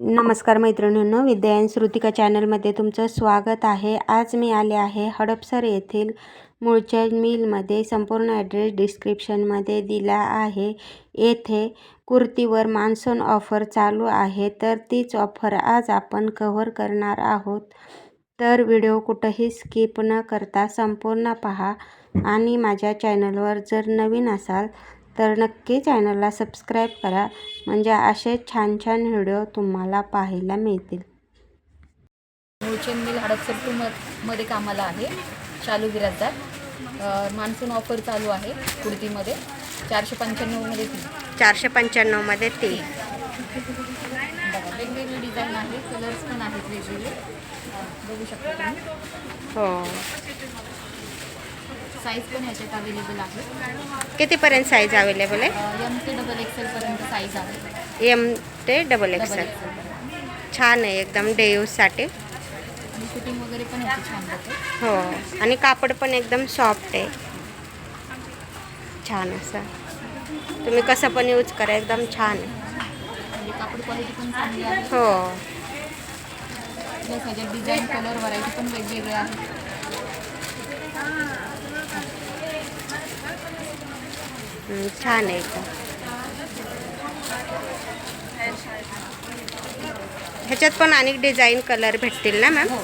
नमस्कार मैत्रिणींनो विद्यायन श्रुतिका चॅनलमध्ये तुमचं स्वागत आहे. आज मी आले आहे हडपसर येथील मूळच्या मिलमध्ये. संपूर्ण ॲड्रेस डिस्क्रिप्शनमध्ये दिला आहे. येथे कुर्तीवर मान्सून ऑफर चालू आहे तर तीच ऑफर आज आपण कव्हर करणार आहोत. तर व्हिडिओ कुठंही स्किप न करता संपूर्ण पहा आणि माझ्या चॅनलवर जर नवीन असाल तर नक्की चॅनलला सबस्क्राईब करा. म्हणजे असे छान छान व्हिडिओ तुम्हाला पाहायला मिळतील. मूळचंद हडपसर म मध्ये कामाला आहे. शालू बिराजदार मान्सून ऑफर चालू आहे कुर्तीमध्ये चारशे पंच्याण्णवमध्ये ती. चारशे पंच्याण्णवमध्ये ती. वेगवेगळे डिझाईन आहे. कलर्स पण आहेत वेगवेगळे. बघू शकता तुम्ही. हो. साईज पण ह्याच्यात अवेलेबल आहे. कितीपर्यंत साईज अवेलेबल आहे? एम ते डबल एक्सेलपर्यंत साईज आहे. एम ते डबल एक्सेल छान आहे एकदम डे यूजसाठी आणि फिटिंग वगैरे पण ह्याची छान राहते हो आणि कापड पण एकदम सॉफ्ट आहे. छान असं. तुम्ही कसं पण यूज करा एकदम छान आहे. म्हणजे कापड क्वालिटी पण चांगली आहे. हो. डिझाईन कलर व्हरायटी पण वेगवेगळे आहेत. छान आहे एकदम ह्याच्यात पण अनेक डिझाईन कलर भेटतील ना मॅम हो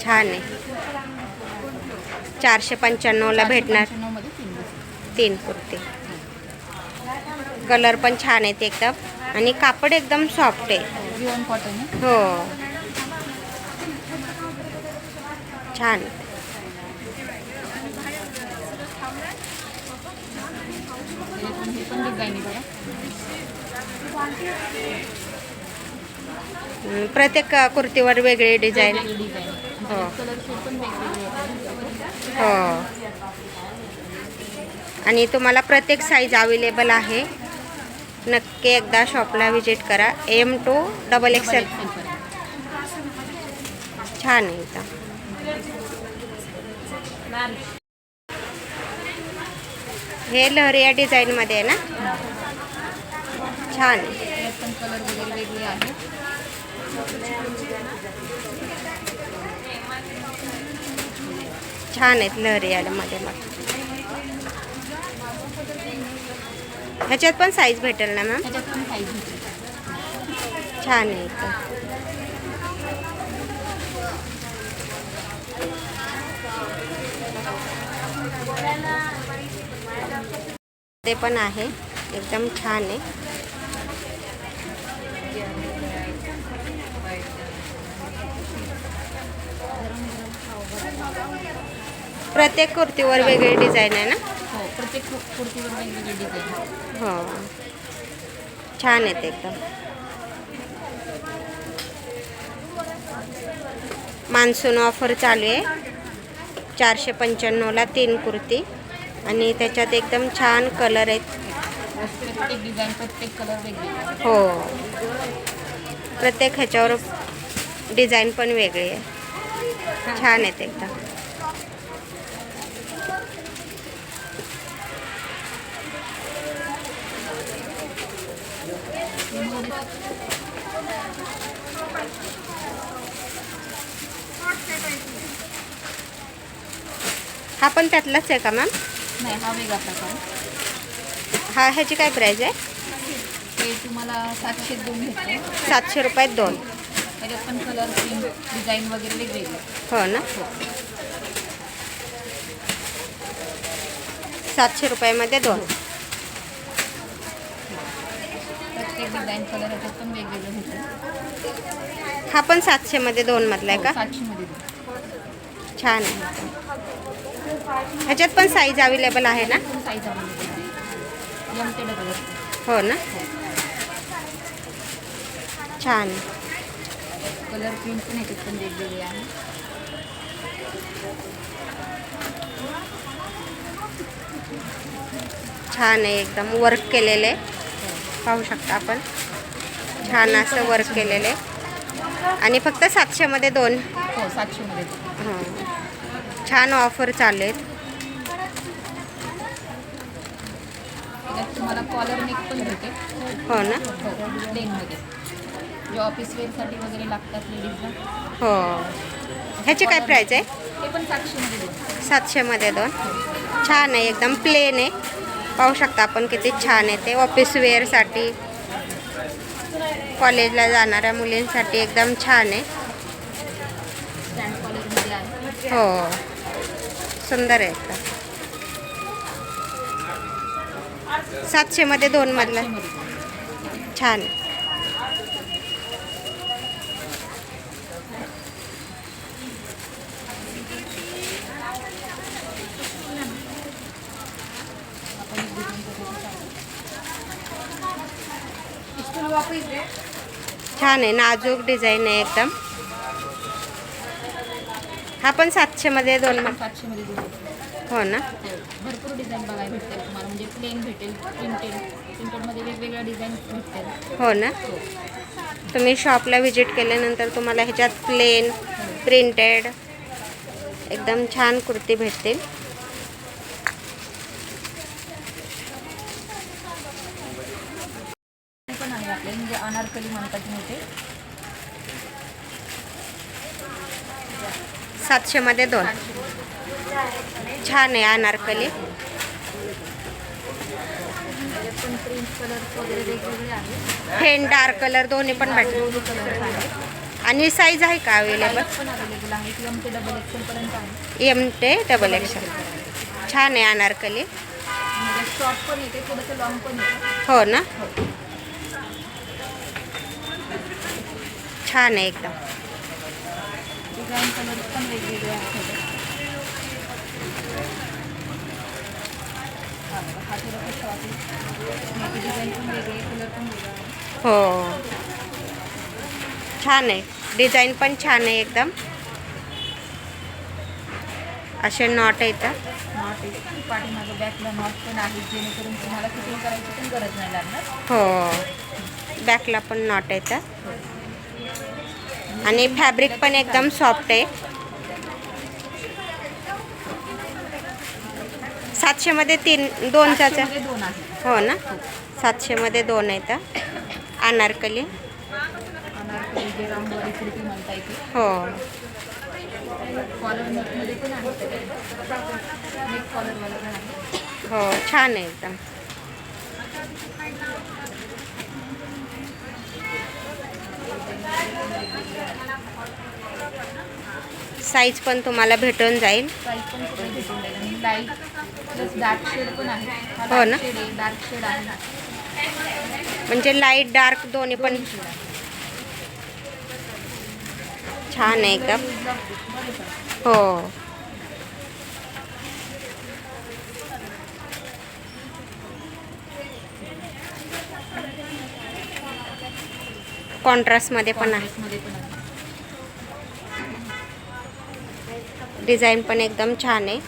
छान आहे. चारशे पंच्याण्णवला भेटणार. तीन कुर्ती. कलर पण छान आहेत एकदम. आणि कापड एकदम सॉफ्ट आहे. हो. छान. प्रत्येक कुर्तीवर वेगळी डिझाईन हो. हो. आणि तुम्हाला प्रत्येक साईज अवेलेबल आहे. नक्की एकदा शॉपला व्हिजिट करा. एम टू डबल एक्सेल छान आहे इथं. हे लहरिया डिझाईनमध्ये आहे ना? छान आहे. कलर वगैरे वेगळे आहेत छान आहेत मग ह्याच्यात पण साईज भेटेल ना मॅम त्याच्यात पण साईज भेटेल. छान आहे ते पण आहे. एकदम छान आहे. प्रत्येक कुर्तीवर वेगळी डिझाईन आहे ना? प्रत्येक कु- कुर्तीवर वेगवेगळे डिझाईन हो. छान आहेत एकदम. मान्सून ऑफर चालू आहे. चारशे पंच्याण्णवला तीन कुर्ती. आणि त्याच्यात एकदम छान कलर आहेत. हो. प्रत्येक ह्याच्यावर डिझाईन पण वेगळी आहे. छान आहेत एकदम. हा पण त्यातलाच आहे का मॅम नाही हा वेगळा प्रकार. आहे. हा ह्याची काय प्राईज आहे? ते तुम्हाला सातशे दोन भेटते. सातशे रुपयात दोन. त्याच्यात पण कलर प्रिंट डिझाईन वगैरे वेगवेगळे हो ना? सातशे रुपयामध्ये दोन. प्रत्येक डिझाईन कलर ह्याच्यात पण वेगवेगळे भेटेल हा पण सातशेमध्ये दोन मधला आहे का? सातशेमध्ये भेटेल छान आहे. ह्याच्यात पण साईज अवेलेबल आहे ना? साईज अवेलेबल हो ना? छान. कलर प्रिंट पण ह्याच्यात पण वेगवेगळे आहे. छान आहे एकदम. वर्क केलेलं. आहे पाहू शकता आपण. छान असं वर्क केलेलं. आणि फक्त सातशेमध्ये दोन. हो सातशेमध्ये हां. छान ऑफर चालू आहेत तुम्हाला कॉलर नेक पण भेटेल. हो ना? हो प्लेनमध्ये जे ऑफिस वेअरसाठी वगैरे लागतात लेडीजला हो. ह्याची काय प्राईज आहे? ते पण सातशेमध्ये देऊ सातशेमध्ये दोन. छान आहे एकदम प्लेन आहे. पाहू शकता आपण किती छान आहे ते ऑफिस वेअरसाठी कॉलेजला जाणाऱ्या मुलींसाठी एकदम छान आहे. स्टँड कॉलरमध्ये आहे हो. सुंदर आहे एकदम सातशेमध्ये दोन मधला. छान. आहे छान आहे नाजूक डिझाईन आहे एकदम. हा पण सातशेमध्ये दोन मध सातशेमध्ये देऊ हो ना? भरपूर डिझाईन बघायला भेटतील तुम्हाला. म्हणजे प्लेन भेटेल प्रिंटेड प्रिंटेडमध्ये वेगवेगळ्या डिझाईन भेटतील. हो ना? तुम्ही शॉपला व्हिजिट केल्यानंतर तुम्हाला ह्याच्यात प्लेन प्रिंटेड एकदम छान कुर्ती भेटतील. हे पण आहे आपले. म्हणजे अनारकली म्हणतात मोठे सातशेमध्ये दोन. छान आहे अनारकली फेन डार्क कलर दोन्ही पण भेटले आणि साईज आहे का अवेलेबल एम ते डबल एक्शन छान आहे अनारकली हो ना? छान आहे एकदम. डिझाईन कलर पण वेगवेगळे आहेत हा बघा, थोडासा शॉर्ट आहे. डिझाईन पण वेगळे कलर पण वेगळे आहे. छान आहे. डिझाईन पण छान आहे एकदम. असे नॉट नॉट आहे. पाठीमागं बॅकला नॉट पण आहे जेणेकरून तुम्हाला फिटिंग करायची पण गरज नाही लागणार. हो. बॅकला पण नॉट येतात आणि फॅब्रिक पण एकदम सॉफ्ट आहे. सातशेमध्ये तीन दोनचा सातशेमध्ये दोन आहे. हो ना? सातशेमध्ये दोन येतात अनारकली. हो. हो छान आहे एकदम. साईज पण तुम्हाला भेटून जाईल. हा ना? म्हणजे लाइट डार्क दोन्ही पण छान आहे एकदम. हो. कॉन्ट्रास्टमध्ये पण आहे मध्ये पण आहे डिझाईन पण एकदम छान आहे.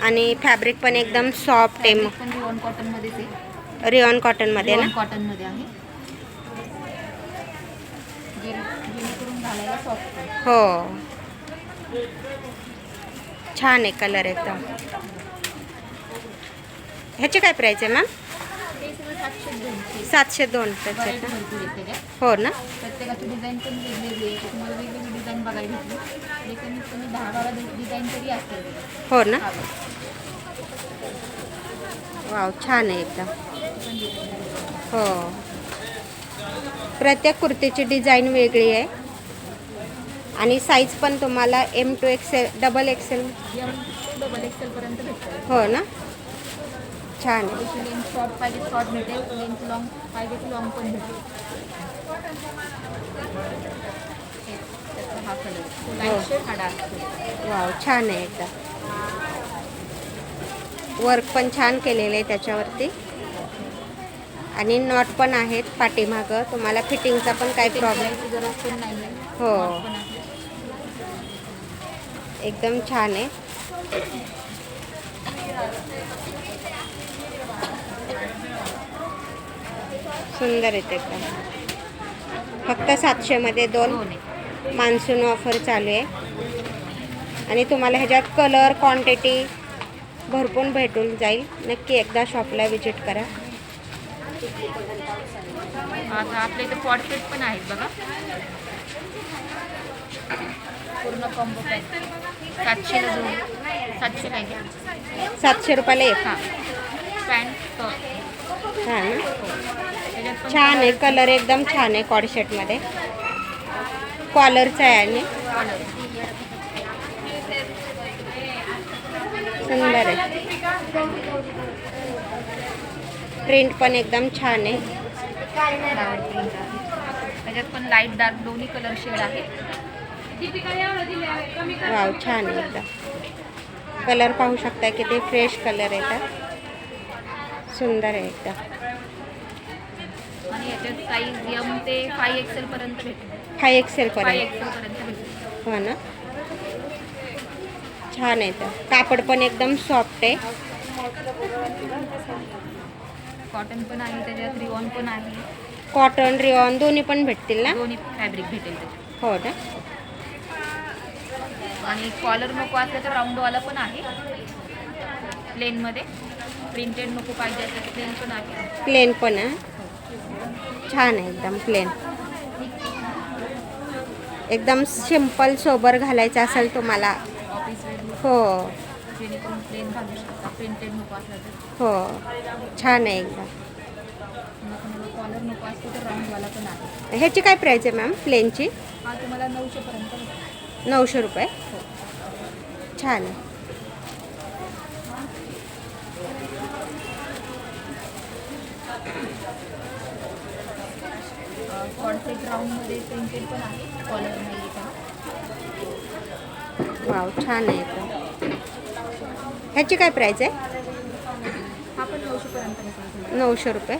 आणि फॅब्रिक पण एकदम सॉफ्ट आहे. रिओन कॉटनमध्येच आहे. रिऑन कॉटनमध्ये ना? रिओन कॉटनमध्ये आहे. हो. छान आहे कलर एकदम. ह्याची काय प्राईस आहे मॅम सातशे दोन त्याचे हो ना? डिझाईन पण वेगवेगळी आहे तुम्हाला वेगवेगळी डिझाईन बघायला भेटली. जे कमीत कमी दहा बारा डिझाईन तरी असतील. त्याच्यात. हो ना. वाव छान आहे एकदम. हो. प्रत्येक कुर्तीची डिझाईन वेगळी आहे. आणि साईज पण तुम्हाला M two XL double XL double XL पर्यंत हो ना? छान आहे. त्याची लेंथ शॉर्ट पाहिजे शॉर्ट भेटेल. लेंथ लॉंग पाहिजे की लॉंग पण भेटेल. त्याचा हा कलर तो हो. डार्क वाव छान आहे एकदम वर्क पण छान केलेलं आहे त्याच्यावरती. आणि नॉट पण आहेत पाठीमागं. तुम्हाला फिटिंगचा पण काही प्रॉब्लेम हो. एकदम छान आहे. सुंदर आहेत एकदम. फक्त सातशेमध्ये दोन मान्सून ऑफर चालू आहे. आणि तुम्हाला ह्याच्यात कलर क्वांटिटी भरपूर भेटून जाईल. नक्की एकदा शॉपला व्हिजिट करा. आता आपल्या इथे पॉट सेट पण आहेत बघा. पूर्ण कॉम्बो सातशेला आहे ते. सातशे रुपयाला एक. हां. पॅन्ट हां ना? पण छान आहे. कलर एकदम छान आहे. कॉडशेटमध्ये कॉलरचा आहे आणि सुंदर आहे. प्रिंट पण एकदम छान आहे. त्याच्यात पण लाइट डार्क दोन्ही कलर शेड आहे वाव छान आहे एकदम. कलर पाहू शकता किती फ्रेश कलर येतात सुंदर आहे एकदम. आणि याच्यात साईज एम ते फाय एक्सेल पर्यंत भेटेल फाय एक्सेल पर्यंत. हो ना? छान आहे तर. कापड पण एकदम सॉफ्ट आहे. कॉटन पण आहे त्याच्यात रिवॉन पण आहे. कॉटन रिऑन दोन्ही पण भेटतील ना? दोन्ही फॅब्रिक भेटेल त्याच्यात. हो ना? आणि कॉलर नको असलं तर राऊंडवाला पण आहे. प्लेनमध्ये प्रिंटेड नको पाहिजे असेल प्लेन पण आहे. प्लेन पण आहे. छान आहे एकदम प्लेन एकदम सिंपल सोबर घालायचा असेल तुम्हाला. हो. हो. छान आहे एकदम. ह्याची काय प्राईज आहे मॅम प्लेनची नऊशे रुपये. छान आहे. कॉन्सेप्ट राऊंडमध्ये प्रिंटेड पण आहे कॉलर नाही आहे त्याला वाव छान आहे ह्याची काय प्राईस आहे? हा पण नऊशेपर्यंत भेटेल नऊशे रुपये.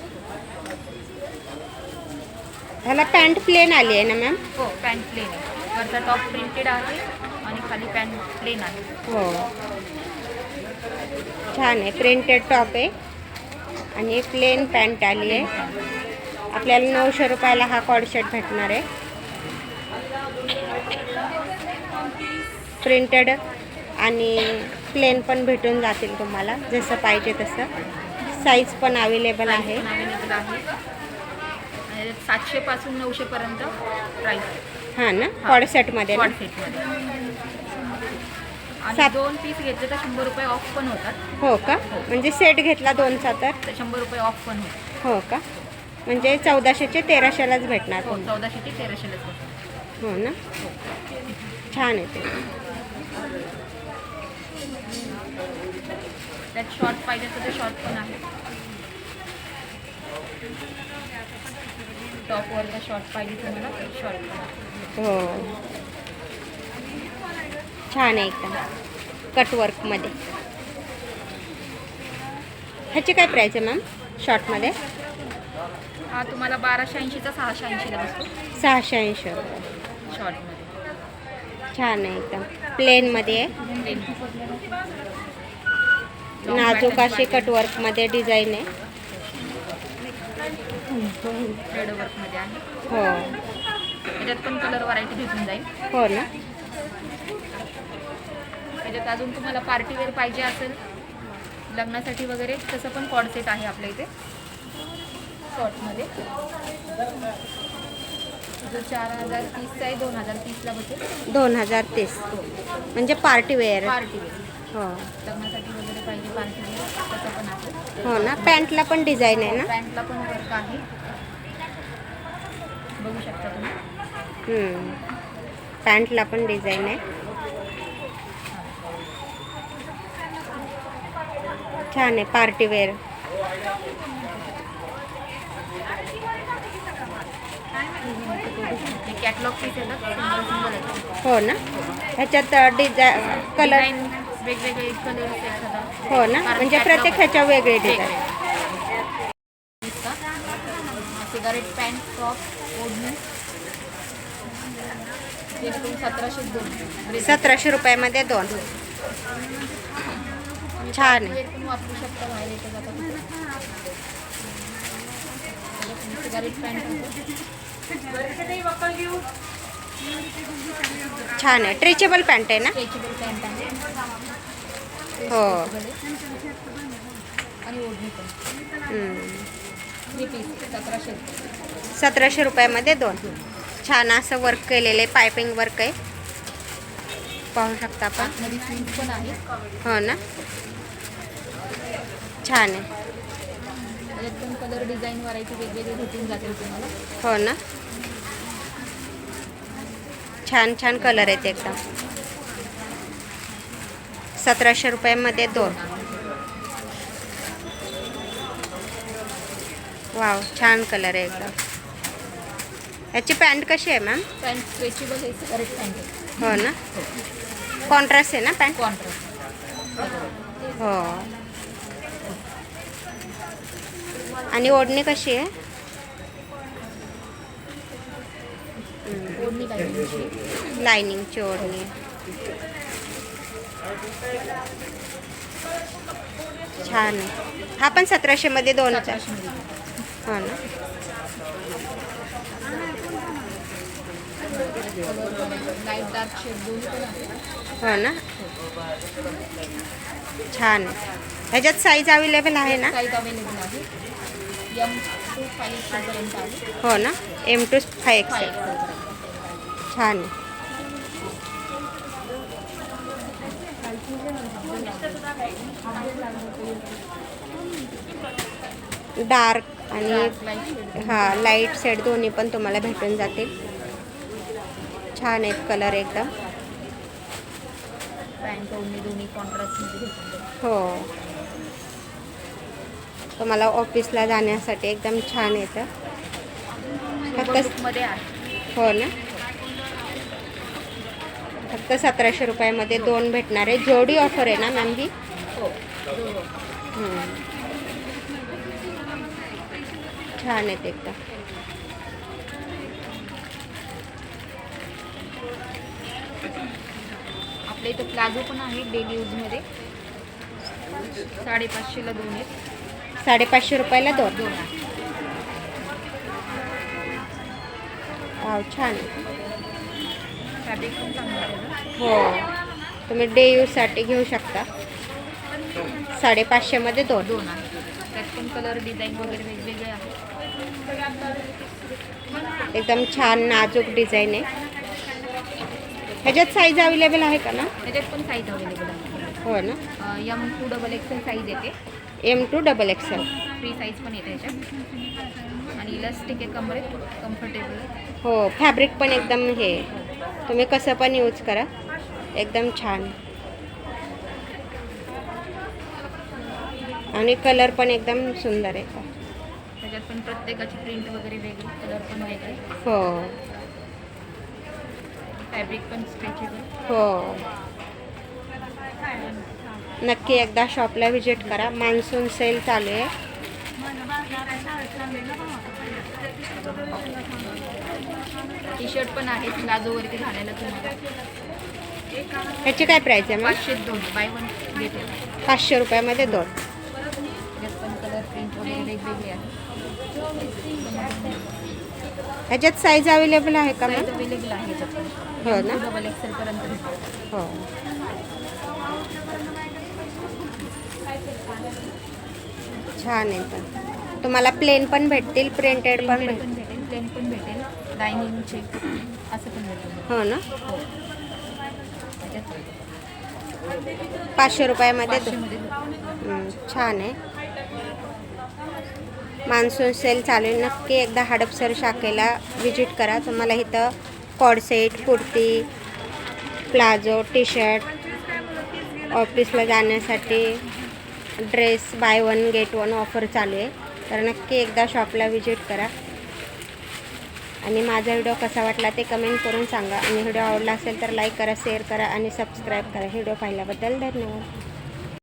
ह्याला पॅन्ट प्लेन आली आहे ना मॅम हो पॅन्ट प्लेन आहे. वरचा टॉप प्रिंटेड आहे आणि खाली पॅन्ट प्लेन आहे. हो. छान आहे. प्रिंटेड टॉप आहे. आणि प्लेन पॅन्ट आली आहे. आपल्याला नऊशे रुपयाला हा कॉडशर्ट भेटणार आहे. प्रिंटेड आणि प्लेन पण भेटून जातील तुम्हाला जसं पाहिजे तसं. साईज पण अवेलेबल आहे. आणि सातशेपासून नऊशेपर्यंत प्राईस आहे. हां ना? कॉडसेटमध्ये कॉड दोन पीस घेतले तर शंभर रुपये ऑफ पण होतात. हो का? म्हणजे सेट घेतला दोनचा तर? तर शंभर रुपये ऑफ पण होतात. हो का? म्हणजे चौदाशेचे तेराशेलाच भेटणार. हो तुम्हाला. चौदाशे ते तेराशेलाच होतात हो ना? छान आहे ते. त्यात शॉर्ट पाहिजे तर ते शॉर्ट पण आहे. टॉपवरचा शॉर्ट पाहिजे तुम्हाला शॉर्ट पण आहे. हो. छान आहे एकदम. कटवर्कमध्ये ह्याची काय प्राईस आहे मॅम शॉर्टमध्ये हा तुम्हाला बाराशे ऐंशीचा सहाशे ऐंशीला बसतो. सहाशे ऐंशी रुपये. शॉर्टमध्ये छान आहे एकदम. प्लेनमध्ये आहे. नाजूक अशी कटवर्कमध्ये डिझाईन आहे. रेड वर्कमध्ये आहे. हो. त्याच्यात पण कलर व्हरायटी भेटून जाईल. हो ना. त्याच्यात अजून तुम्हाला पार्टीवेअर पाहिजे असेल लग्नासाठी वगैरे तसं पण कॉड सेट आहे आपल्या इथे. शॉर्टमध्ये. जो चार हजार तीसचा आहे दोन हजार तीसला बसेल. दोन हजार तीस. म्हणजे पार्टीवेअर पार्टीवेअर हो. लग्नासाठी वगैरे पाहिजे पार्टीवेअर तसं पण आहे. हो ना पॅन्टला पण डिझाईन आहे ना? पॅन्टला पण वर्क आहे. बघू शकता तुम्ही. पॅन्टला पण डिझाईन आहे. छान आहे पार्टीवेअर कॅटलॉग पीस येतात सिंगल सिंगल येतात हो ना? ह्याच्यात डिझाय कलर डिझाईन वेगवेगळे कलर येतात हो ना? म्हणजे प्रत्येक ह्याच्या वेगळे डिझाईन सिगारेट पॅन्ट टॉप ओढणी. सतराशे दोन. सतराशे रुपयामध्ये दोन. छान आहे. वापरू शकता बाहेर येतं जाता सिगारेट पॅन्ट छान आहे. ट्रेचेबल पॅन्ट आहे ना? स्ट्रेचेबल पॅन्ट आहे. हो. आणि ओढणी पण. हम्म. थ्री पीस सतराशे सतराशे रुपयामध्ये दोन. छान असं वर्क केलेलं आहे पायपिंग वर्क आहे. पाहू शकता आपण. पण आहे. हो ना? छान आहे. त्याच्यात पण कलर डिझाईन व्हरायटी वेगवेगळे भेटून जातील तुम्हाला. हो ना. छान छान कलर आहेत एकदम. सतराशे रुपयामध्ये दोन. वाव छान कलर आहे एकदम. याची पॅन्ट कशी आहे मॅम पॅन्ट स्ट्रेचेबल आहे करेक्ट पॅन्ट आहे. हो ना. कॉन्ट्रास्ट आहे ना पॅन्ट कॉन्ट्रास्ट हो. आणि ओढणी कशी आहे? लायनिंगची ओढणी. छान. आहे हा पण सतराशेमध्ये दोन हजार. हो ना. हो ना. छान. आहे ह्याच्यात साईज अवेलेबल आहे ना? साईज अवेलेबल आहे. हो ना? एम टू फाय एक्सेल छान आहे डार्क आणि हा लाइट सेट दोन्ही पण तुम्हाला भेटून जातील. छान आहेत कलर एकदम. पॅन्ट हो तुम्हाला ऑफिसला जाण्यासाठी एकदम छान येतं. फक्त हो ना? फक्त सतराशे रुपयामध्ये दोन भेटणार आहे. जोडी ऑफर आहे ना मॅम ही हो. दोन. हम्म. छान आहेत एकदम आपल्या इथं प्लाझो पण आहे डेली यूजमध्ये. साडेपाचशेला दोन आहेत. साडेपाचशे रुपयाला दोन. वाव छान. हो. तुम्ही डे यूजसाठी घेऊ शकता. साडेपाचशेमध्ये दोन. दोन आहे. त्यात पण कलर डिझाईन वगैरे वेगवेगळे आहे एकदम छान नाजूक डिझाईन आहे. ह्याच्यात साईज अवेलेबल आहे का ना? त्याच्यात पण साईज अवेलेबल आहे. हो ना? M two double XL size येते. M two double XL free size पण येते याच्यात. आणि इलास्टिक आहे कमरेत कम्फर्टेबल हो फॅब्रिक पण एकदम हे. तुम्ही कसं पण यूज करा. एकदम छान. आणि कलर पण एकदम सुंदर आहे. त्याच्यात पण प्रत्येकाची प्रिंट वगैरे वेगळी कलर पण वेगळे. हो. फॅब्रिक पण स्ट्रेचेबल हो. नक्की एकदा शॉपला व्हिजिट करा. मान्सून सेल चालू आहे. टी शर्ट पण आहे प्लाझोवरती घालायला तुम्हाला. ह्याची काय प्राईस आहे मग? पाचशे दोन. बाय वन पाचशे रुपयामध्ये दोन. त्याच्यात पण कलर प्रिंट वगैरे वेगवेगळे आहे ह्याच्यात साईज अवेलेबल आहे का अवेलेबल आहे हो ना. डबल एक्सेल पर्यंत हो. छान आहे पण. तुम्हाला प्लेन पण भेटतील प्रिंटेड पण भेट पण भेटेल प्लेन पण भेटेल. डायनिंगचे असं पण भेटेल. हो ना? हो. पाचशे रुपयामध्ये पाचशेमध्ये छान आहे. मान्सून सेल चालू आहे. नक्की एकदा हडपसर शाखेला व्हिजिट करा. तुम्हाला इथं co ord set kurti palazzo T shirt ऑफिसला जाण्यासाठी dress buy one get one offer चालू आहे. तर नक्की एकदा शॉपला व्हिजिट करा. आणि माझा व्हिडिओ कसा वाटला ते कमेंट करून सांगा. आणि व्हिडिओ आवडला असेल तर लाईक करा शेअर करा आणि सबस्क्राईब करा. व्हिडिओ पाहिल्याबद्दल धन्यवाद.